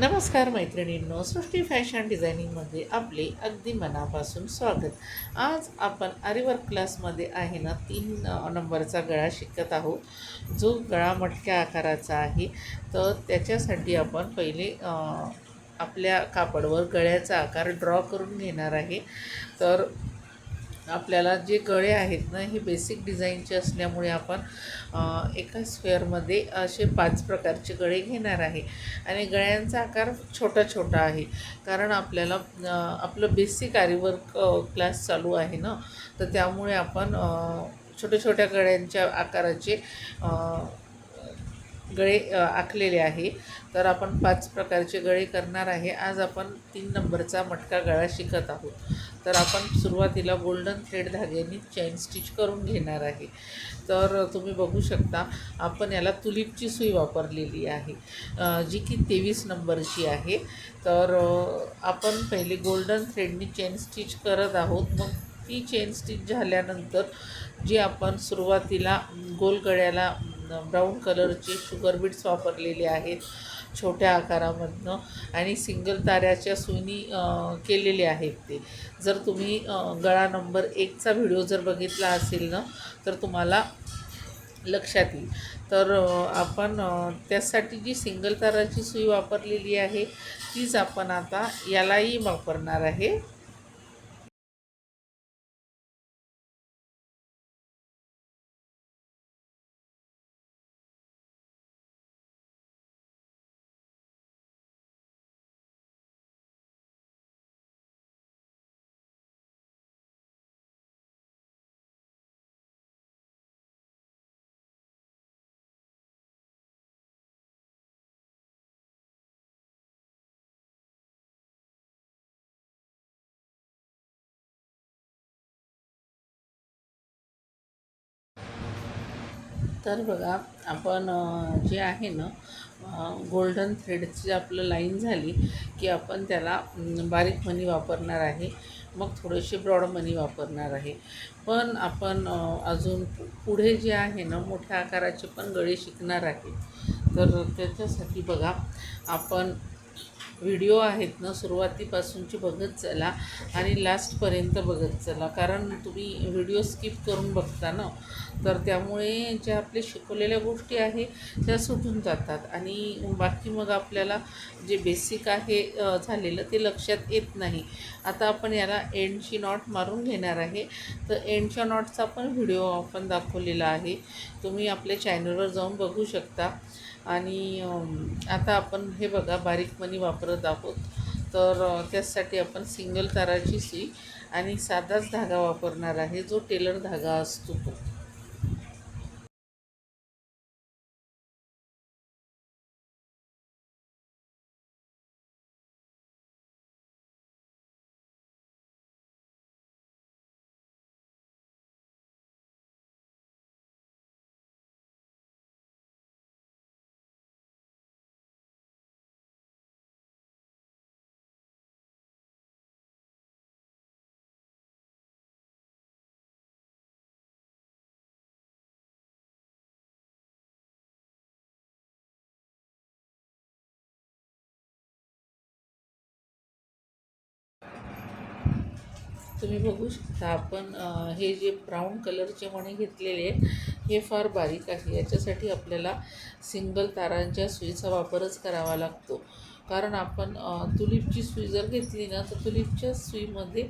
नमस्कार मैत्रिणींनो सृष्टी फॅशन डिझायनिंगमध्ये आपले अगदी मनापासून स्वागत. आज आपण आरीवर्क क्लासमध्ये आहे ना तीन नंबरचा गळा शिकत आहोत. जो गळा मटक्या आकाराचा आहे तर त्याच्यासाठी आपण पहिले आपल्या कापडवर गळ्याचा आकार ड्रॉ करून घेणार आहे. तर आपल्याला जे गळे आहेत ना हे बेसिक डिझाईनचे असल्यामुळे आपण एका स्क्वेअरमध्ये असे पाच प्रकारचे गळे घेणार आहे. आणि गळ्यांचा आकार छोटा छोटा आहे. कारण आपल्याला आपलं बेसिक आरीवर्क क्लास चालू आहे ना तर त्यामुळे आपण छोट्या छोट्या गळ्यांच्या आकाराचे गळे आखलेले आहे. तर आपण पाच प्रकारचे गळे करणार आहे. आज आपण तीन नंबरचा मटका गळा शिकत आहोत. तर आपण सुरुवातीला गोल्डन थ्रेड धाग्याने चेन स्टिच करून घेणार आहे. तर तुम्ही बघू शकता आपण याला तुलिपची सुई वापरलेली आहे जी की तेवीस नंबरची आहे. तर आपण पहिले गोल्डन थ्रेडनी चेन स्टिच करत आहोत. मग ती चेन स्टिच झाल्यानंतर जी आपण सुरुवातीला गोलगळ्याला ब्राऊन कलरचे शुगर बीट्स वापरलेले आहेत छोट्या आकारामधनं आणि सिंगल ताऱ्याच्या सुईनी केलेले आहेत ते. जर तुम्ही गळा नंबर एकचा व्हिडिओ जर बघितला असेल ना तर तुम्हाला लक्षात येईल. तर आपण त्यासाठी जी सिंगल ताराची सुई वापरलेली आहे तीच आपण आता यालाही वापरणार आहे. तर बघा आपण जे आहे ना गोल्डन थ्रेडची आपलं लाईन झाली की आपण त्याला बारीक मनी वापरणार आहे. मग थोडेसे ब्रॉड मनी वापरणार आहे. पण आपण अजून पुढे जे आहे ना मोठ्या आकाराचे पण गळे शिकणार आहे. तर त्याच्यासाठी बघा आपण व्हिडिओ आहेत ना सुरुवातीपासूनची बघत चला आणि लास्टपर्यंत बघत चला. कारण तुम्ही व्हिडिओ स्किप करून बघता ना तर त्यामुळे ज्या आपल्या शिकवलेल्या गोष्टी आहे त्या सुटून जातात. आणि बाकी मग आपल्याला जे बेसिक आहे झालेलं ते लक्षात येत नाही. आता आपण याला एंडची नॉट मारून घेणार आहे. तर एंडच्या नॉटचा पण व्हिडिओ आपण दाखवलेला आहे. तुम्ही आपल्या चॅनलवर जाऊन बघू शकता. आणि आता आपण हे बघा बारीक मनी वापरत आहोत. तर त्यासाठी आपण सिंगल ताराची सुई आणि साधाच धागा वापरणार आहे जो टेलर धागा असतो तो. तुम्ही बघू शकता आपण हे जे ब्राऊन कलरचे मणी घेतलेले आहेत हे फार बारीक आहे. याच्यासाठी आपल्याला सिंगल तारांच्या सुईचा वापरच करावा लागतो. कारण आपण तुलीपची तुलिपची सुई जर घेतली ना तर तुलिपच्या सुईमध्ये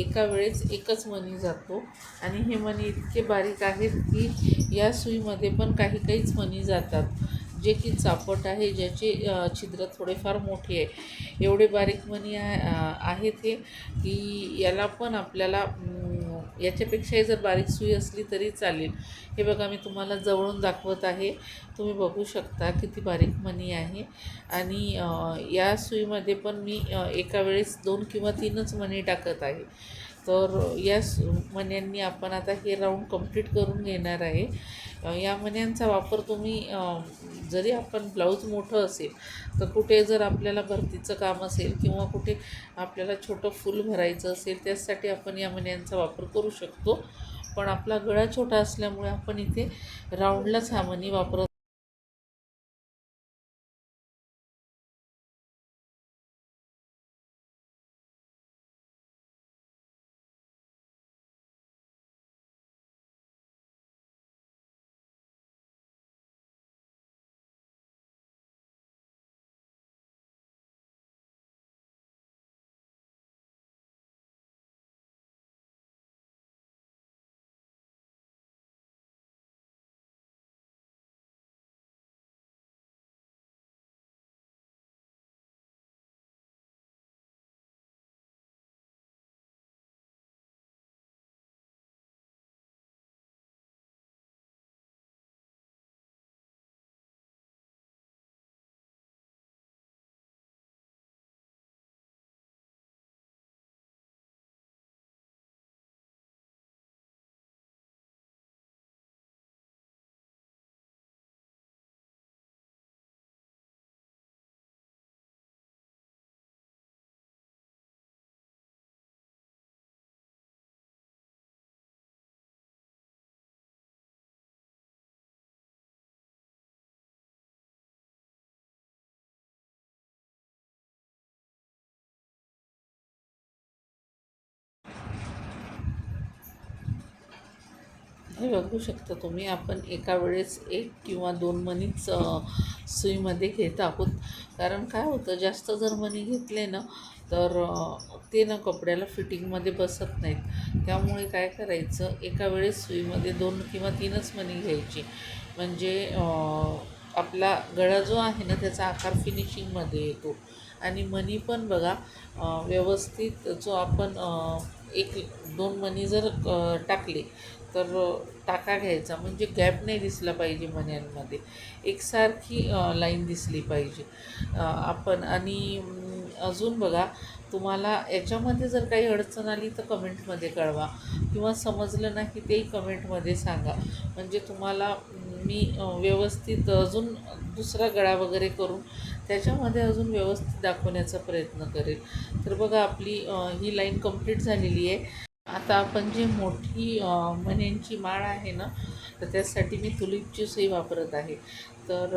एका वेळेस एकच मणी जातो. आणि हे मणी इतके बारीक आहेत की या सुईमध्ये पण काही काहीच मणी जातात. जे की चापट आहे ज्याचे छिद्र थोडेफार मोठे आहे. एवढे बारीक मणी आहे आहेत हे की याला पण आपल्याला याच्यापेक्षाही जर बारीक सुई असली तरी चालेल. हे बघा मी तुम्हाला जवळून दाखवत आहे. तुम्ही बघू शकता किती बारीक मणी आहे. आणि या सुईमध्ये पण मी एका वेळेस दोन किंवा तीनच मणी टाकत आहे. तर या मण्यांनी आपण आता हे राऊंड कंप्लीट करून घेणार आहे. या मण्यांचा वापर तुम्ही जरी आपण ब्लाऊज मोठं असेल तर कुठे जर आपल्याला भरतीचं काम असेल किंवा कुठे आपल्याला छोटं फूल भरायचं असेल त्यासाठी आपण या मण्यांचा वापर करू शकतो. पण आपला गळा छोटा असल्यामुळे आपण इथे राऊंडलाच हा मणी वापरत हे बघू शकता तुम्ही? आपण एका वेळेस एक किंवा दोन मणीच सुईमध्ये घेत आहोत. कारण काय होतं जास्त जर मणी घेतले ना तर ते ना कपड्याला फिटिंगमध्ये बसत नाहीत. त्यामुळे काय करायचं एका वेळेस सुईमध्ये दोन किंवा तीनच मणी घ्यायची. म्हणजे आपला गळा जो आहे ना त्याचा आकार फिनिशिंगमध्ये येतो. आणि मणी पण बघा व्यवस्थित जो आपण एक दोन मणी जर टाकले तर टाका घ्यायचा. म्हणजे गॅप नाही दिसला पाहिजे मण्यांमध्ये. एकसारखी लाईन दिसली पाहिजे. आपण आणि अजून बघा तुम्हाला याच्यामध्ये जर काही अडचण आली तर कमेंटमध्ये कळवा. किंवा समजलं नाही तेही कमेंटमध्ये सांगा. म्हणजे तुम्हाला मी व्यवस्थित अजून दुसरा गळा वगैरे करून त्याच्यामध्ये अजून व्यवस्थित दाखवण्याचा प्रयत्न करेल. तर बघा आपली ही लाईन कंप्लीट झालेली आहे. आता आपण जी मोठी मण्यांची माळ आहे ना तर त्यासाठी मी तुलीपची सुई वापरत आहे. तर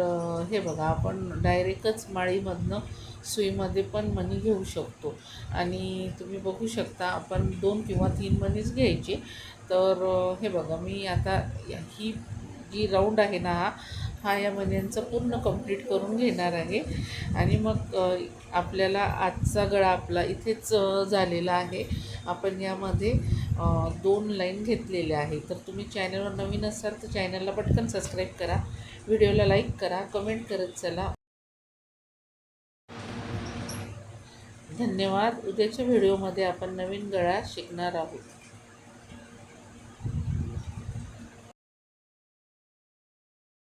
हे बघा आपण डायरेक्टच माळीमधनं सुईमध्ये पण मणी घेऊ शकतो. आणि तुम्ही बघू शकता आपण दोन किंवा तीन मणीच घ्यायचे. तर हे बघा मी आता ही जी राऊंड आहे ना हा हा या महिन्यांचं पूर्ण कंप्लीट करून घेणार आहे. आणि मग आपल्याला आजचा गळा आपला इथेच झालेला आहे. आपण यामध्ये दोन लाईन घेतलेल्या आहे तर तुम्ही चॅनलवर नवीन असाल तर चॅनलला पटकन सबस्क्राईब करा. व्हिडिओला लाईक करा. कमेंट करत चला. धन्यवाद. उद्याच्या व्हिडिओमध्ये आपण नवीन गळा शिकणार आहोत.